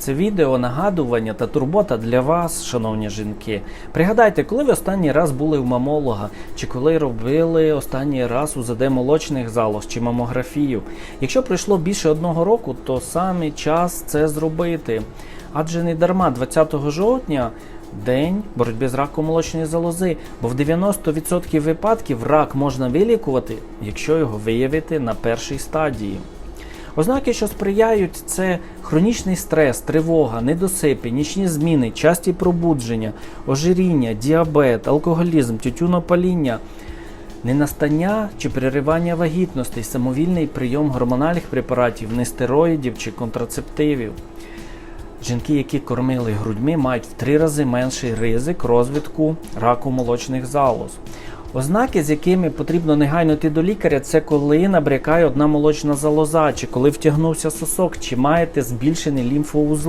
Це відео нагадування та турбота для вас, шановні жінки. Пригадайте, коли ви останній раз були в мамолога, чи коли робили останній раз УЗД молочних залоз чи мамографію. Якщо пройшло більше одного року, то саме час це зробити. Адже не дарма 20 жовтня день боротьби з раком молочної залози, бо в 90% випадків рак можна вилікувати, якщо його виявити на першій стадії. Ознаки, що сприяють, це хронічний стрес, тривога, недосипи, нічні зміни, часті пробудження, ожиріння, діабет, алкоголізм, тютюнопаління, ненастання чи переривання вагітностей, самовільний прийом гормональних препаратів, нестероїдів чи контрацептивів. Жінки, які кормили грудьми, мають в три рази менший ризик розвитку раку молочних залоз. Ознаки, з якими потрібно негайно йти до лікаря, це коли набрякає одна молочна залоза, чи коли втягнувся сосок, чи маєте збільшені лімфоузли.